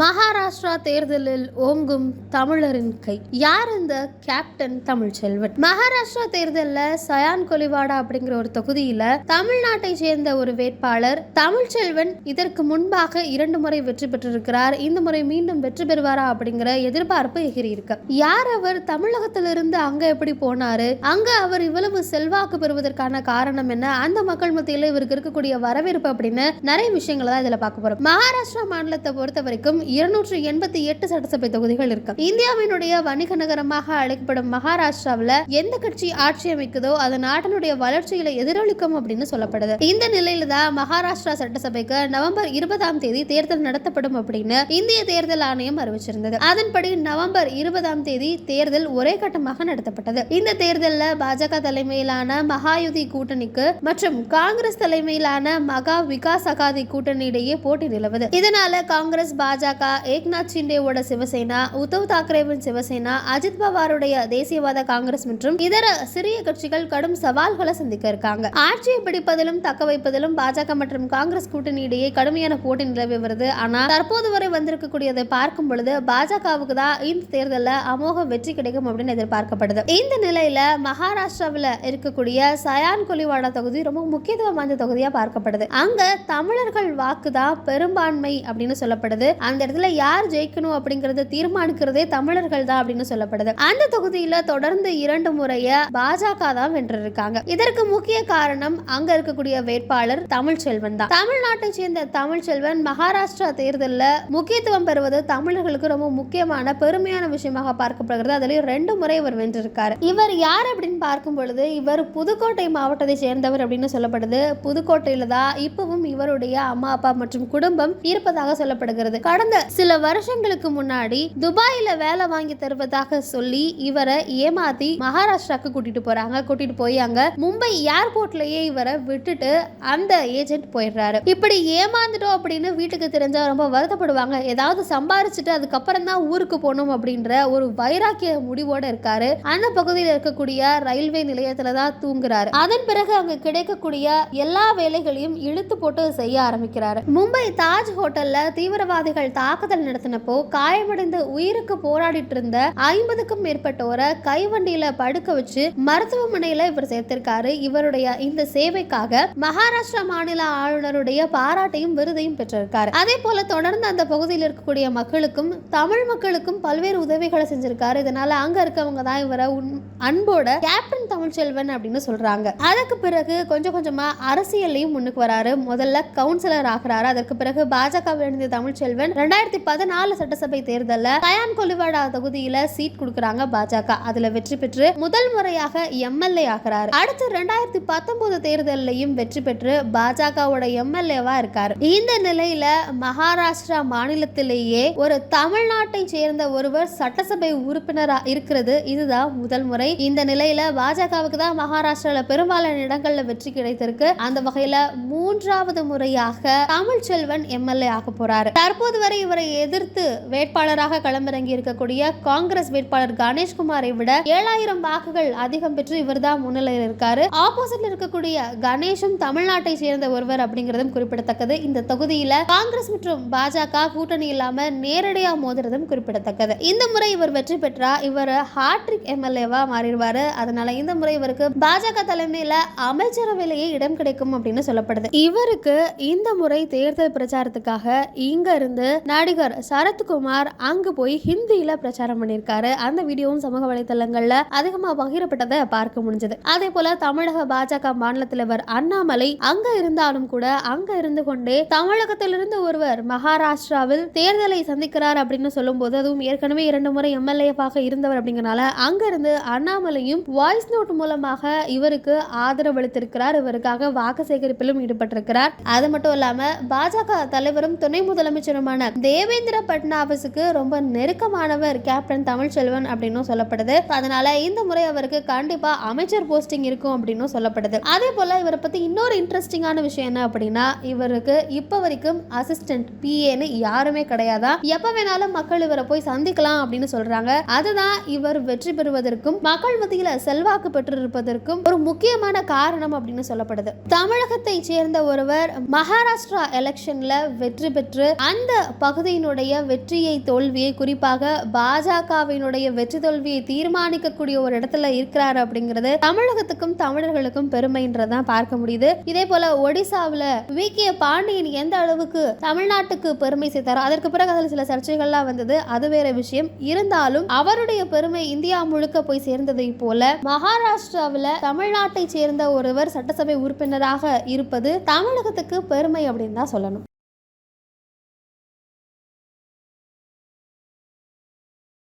மகாராஷ்டிரா தேர்தலில் ஓங்கும் தமிழரின் கை. யார் இந்த கேப்டன் தமிழ்ச்செல்வன்? மகாராஷ்டிரா தேர்தலில் சயான் கொலிவாடா அப்படிங்கிற ஒரு தொகுதியில தமிழ்நாட்டை சேர்ந்த ஒரு வேட்பாளர் தமிழ்ச்செல்வன் இதற்கு முன்பாக இரண்டு முறை வெற்றி பெற்றிருக்கிறார். இந்த முறை மீண்டும் வெற்றி பெறுவாரா அப்படிங்கிற எதிர்பார்ப்பு எகிரி இருக்கு யார் அவர்? தமிழகத்திலிருந்து அங்க எப்படி போனாரு? அங்க அவர் இவ்வளவு செல்வாக்கு பெறுவதற்கான காரணம் என்ன? அந்த மக்கள் மத்தியில் இவருக்கு இருக்கக்கூடிய வரவேற்பு அப்படின்னு நிறைய விஷயங்களை தான் இதுல பார்க்க போறோம். மகாராஷ்டிரா மாநிலத்தை பொறுத்த வரைக்கும் இருநூற்று எண்பத்தி எட்டு சட்டசபை தொகுதிகள் இருக்கு. இந்தியாவினுடைய வணிக நகரமாக அழைக்கப்படும் மகாராஷ்டிராவில் எந்த கட்சி ஆட்சி அமைக்குதோ அது நாட்டினுடைய வளர்ச்சியில எதிரொலிக்கும் அப்படின்னு சொல்லப்படுது. இந்த நிலையில தான் மகாராஷ்டிரா சட்டசபைக்கு நவம்பர் இருபதாம் தேதி தேர்தல் நடத்தப்படும் அப்படின்னு இந்திய தேர்தல் ஆணையம் அறிவிச்சிருந்தது. அதன்படி நவம்பர் இருபதாம் தேதி தேர்தல் ஒரே கட்டமாக நடத்தப்பட்டது. இந்த தேர்தலில் பாஜக தலைமையிலான மகாயுதி கூட்டணிக்கு மற்றும் காங்கிரஸ் தலைமையிலான மகா விகாஸ் அகாதி கூட்டணி இடையே போட்டி நிலவுது. இதனால காங்கிரஸ் பாஜக பாஜக ஏக்நாத் ஷிண்டேவோட சிவசேனா உத்தவ் தாக்கரேவின் சிவசேனா அஜித் பவாருடைய தேசியவாத காங்கிரஸ் மற்றும் இதர சிறிய கட்சிகள் கடும் சவால்களை சந்திக்க இருக்காங்க. ஆட்சியை பிடிப்பதிலும் தக்க வைப்பதிலும் பாஜக மற்றும் காங்கிரஸ் கூட்டணி இடையே கடுமையான போட்டி நிலவி வருது. ஆனால் தற்போது வரை வந்திருக்கக்கூடியதை பார்க்கும் பொழுது பாஜகவுக்கு தான் இந்த தேர்தலில் அமோக வெற்றி கிடைக்கும் அப்படின்னு எதிர்பார்க்கப்படுது. இந்த நிலையில மகாராஷ்டிராவில் இருக்கக்கூடிய சயான் கொலிவாடா தொகுதி ரொம்ப முக்கியத்துவம் வாய்ந்த தொகுதியா பார்க்கப்படுது. அங்க தமிழர்கள் வாக்கு தான் பெரும்பான்மை அப்படின்னு சொல்லப்படுது. அந்த இடத்துல யார் ஜெயிக்கணும் அப்படிங்கறத தீர்மானிக்கிறதே தமிழர்கள் தான் அப்படின்னு சொல்லப்படுது. அந்த தொகுதியில தொடர்ந்து இரண்டு முறைய பாஜக தான் வென்றிருக்காங்க. இதற்கு முக்கிய காரணம் அங்க இருக்கக்கூடிய வேட்பாளர் தமிழ்ச்செல்வன் தான். தமிழ்நாட்டை சேர்ந்த தமிழ்ச்செல்வன் மகாராஷ்டிரா தேர்தலில் முக்கியத்துவம் பெறுவது தமிழர்களுக்கு ரொம்ப முக்கியமான பெருமையான விஷயமாக பார்க்கப்படுகிறது. அதுலயும் ரெண்டு முறை இவர் வென்றிருக்காரு. இவர் யார் அப்படின்னு பார்க்கும் பொழுது இவர் புதுக்கோட்டை மாவட்டத்தை சேர்ந்தவர் அப்படின்னு சொல்லப்படுது. புதுக்கோட்டையில தான் இப்பவும் இவருடைய அம்மா அப்பா மற்றும் குடும்பம் இருப்பதாக சொல்லப்படுகிறது. கடந்த சில வருஷங்களுக்கு முன்னாடி துபாயில வேலை வாங்கி தருவதாக சொல்லி இவரை ஏமாத்தி மகாராஷ்டிராக்கு கூட்டிட்டு போறாங்க. கூட்டிட்டு போய் அங்க மும்பை ஏர்போர்ட்லயே இவரை விட்டுட்டு அந்த ஏஜென்ட் போயிடுறாரு. இப்படி ஏமாந்துட்டோம் அப்படின்னு வீட்டுக்கு தெரிஞ்சா ரொம்ப வருத்தப்படுவாங்க. ஏதாவது சம்பாரிச்சுட்டு அதுக்கப்புறம் தான் ஊருக்கு போகணும் அப்படின்ற ஒரு வைராக்கிய முடிவோட இருக்காரு. அந்த பகுதியில் இருக்கக்கூடிய ரயில்வே நிலையத்துல தான் தூங்குறாரு. அதன் பிறகு அங்க கிடைக்கக்கூடிய எல்லா வேலைகளையும் இழுத்து போட்டு செய்ய ஆரம்பிக்கிறாரு. மும்பை தாஜ் ஹோட்டல்ல தீவிரவாதிகள் தாக்குதல் நடத்தினப்போ காயமடைந்து உயிருக்கு போராடிட்டு இருந்த ஐம்பதுக்கும் மேற்பட்டோரை கைவண்டியில படுக்க வச்சு மருத்துவமனையில இவர் சேர்த்திருக்காரு. இவருடைய இந்த சேவைக்காக மகாராஷ்டிரா மாநில ஆளுநருடைய பாராட்டையும் விருதையும் பெற்றிருக்காரு. அதே போல தொடர்ந்து அந்த பகுதியில் இருக்கக்கூடிய மக்களுக்கும் தமிழ் மக்களுக்கும் பல்வேறு உதவிகளை செஞ்சிருக்காரு. இதனால அங்க இருக்கவங்க தான் இவரை உன்- அன்போட கேப்டன் தமிழ்ச்செல்வன் அப்படின்னு சொல்றாங்க. அதுக்கு பிறகு கொஞ்சம் கொஞ்சமா அரசியல்லையும் முன்னுக்கு வராரு. முதல்ல கவுன்சிலர் ஆகிறாரு. அதற்கு பிறகு பாஜக இணைந்த தமிழ்ச்செல்வன் ரெண்டாயிரத்தி பதினாலு சட்டசபை தேர்தலில் தயான் கொலிவாடா தொகுதியில சீட் கொடுக்கறாங்க பாஜக. அதுல வெற்றி பெற்று முதல் முறையாக எம்எல்ஏ ஆகிறாரு. அடுத்து ரெண்டாயிரத்தி பத்தொன்பது தேர்தலையும் வெற்றி பெற்று பாஜகவோட எம்எல்ஏவா இருக்காரு. இந்த நிலையில மகாராஷ்டிரா மாநிலத்திலேயே ஒரு தமிழ்நாட்டை சேர்ந்த ஒருவர் சட்டசபை உறுப்பினரா இருக்கிறது. இதுதான் முதல் முறை. இந்த நிலையில பாஜகவுக்கு தான் மகாராஷ்டிரால பெரும்பாலான இடங்கள்ல வெற்றி கிடைத்திருக்கு. அந்த வகையில மூன்றாவது முறையாக தமிழ்ச்செல்வன் எம்எல்ஏ ஆக போறாரு. தற்போது வரை இவரை எதிர்த்து வேட்பாளராக களமிறங்கி இருக்கக்கூடிய காங்கிரஸ் வேட்பாளர் கணேஷ்குமாரை விட ஏழாயிரம் வாக்குகள் அதிகம் பெற்று இவர்தான் முன்னிலையில் இருக்காரு. ஆப்போசிட்ல இருக்கக்கூடிய கணேஷும் தமிழ்நாட்டை சேர்ந்த ஒருவர் அப்படிங்கிறதும் குறிப்பிடத்தக்கது. இந்த தொகுதியில காங்கிரஸ் மற்றும் பாஜக கூட்டணி இல்லாம நேரடியா மோதுறதும் குறிப்பிடத்தக்கது. இந்த முறை இவர் வெற்றி பெற்றா இவர் ஹாட்ரிக் எம்எல்ஏவா மாறிடுவாரு. அதனால இந்த முறை இவருக்கு பாஜக தலைமையில அமைச்சரவையிலேயே இடம் கிடைக்கும் அப்படின்னு சொல்லப்படுது. இவருக்கு இந்த முறை தேர்தல் பிரச்சாரத்துக்காக இங்க இருந்து நடிகர் சரத்குமார் அங்கு போய் ஹிந்தியில பிரச்சாரம் பண்ணியிருக்காரு. அந்த வீடியோவும் சமூக வலைதளங்கள்ல அதிகமா பகிரப்பட்டதை பார்க்க முடிஞ்சது. அதே போல தமிழக பாஜக மாநில தலைவர் அண்ணாமலை அங்க இருந்தாலும் கூட அங்க இருந்து கொண்டே தமிழகத்திலிருந்து ஒருவர் மகாராஷ்டிராவில் தேர்தலை சந்திக்கிறார் அப்படின்னு சொல்லும்போது அதுவும் ஏற்கனவே இரண்டு முறை எம்எல்ஏவாக இருந்தவர் அப்படிங்கறனால அங்கிருந்து அண்ணாமலையும் வாய்ஸ் நோட் மூலமாக இவருக்கு ஆதரவு அளித்திருக்கிறார். இவருக்காக வாக்கு சேகரிப்பிலும் ஈடுபட்டிருக்கிறார். அது மட்டும் இல்லாம பாஜக தலைவரும் துணை முதலமைச்சருமான தேவேந்திர பட்னாவிஸுக்கு ரொம்ப நெருக்கமானவர் கேப்டன் தமிழ்ச்செல்வன் அப்படின்னும் சொல்லப்படுது. அதனால இந்த முறை அவருக்கு கண்டிப்பா அமைச்சர் போஸ்டிங் இருக்கும் அப்படின்னும் சொல்லப்படுது. அதே போல இவரை பத்தி இன்னொரு இன்ட்ரெஸ்டிங்கான விஷயம் என்ன அப்படின்னா இவருக்கு இப்ப வரைக்கும் அசிஸ்டன்ட் பிஏன்னு யாருமே கிடையாதா? எப்ப வேணாலும் மக்கள் இவரை போய் சந்திக்கலாம் அப்படின்னு சொல்றாங்க. அதுதான் இவர் வெற்றி பெறுவதற்கும் மக்கள் மத்தியில செல்வாக்கு பெற்றிருப்பதற்கும் ஒரு முக்கியமான காரணம் அப்படின்னு சொல்லப்படுது. தமிழகத்தை சேர்ந்த ஒருவர் மகாராஷ்டிரா எலெக்ஷன்ல வெற்றி பெற்று அந்த பகுதியினுடைய வெற்றியை தோல்வியை குறிப்பாக பாஜகவினுடைய வெற்றி தோல்வியை தீர்மானிக்கக்கூடிய ஒரு இடத்துல இருக்கிறாரு அப்படிங்கிறது தமிழகத்துக்கும் தமிழர்களுக்கும் பெருமைன்றதான் பார்க்க முடியுது. இதே போல ஒடிசாவில் வி. கே. பாண்டியன் எந்த அளவுக்கு தமிழ்நாட்டுக்கு பெருமை சேர்த்தாரோ அதற்கு பிறகு அதில் சில சர்ச்சைகள்லாம் வந்தது. அது வேற விஷயம். இருந்தாலும் அவருடைய பெருமை இந்தியா முழுக்க போய் சேர்ந்ததை போல மகாராஷ்டிராவில் தமிழ்நாட்டை சேர்ந்த ஒருவர் சட்டசபை உறுப்பினராக இருப்பது தமிழகத்துக்கு பெருமை அப்படின்னு தான் சொல்லணும்.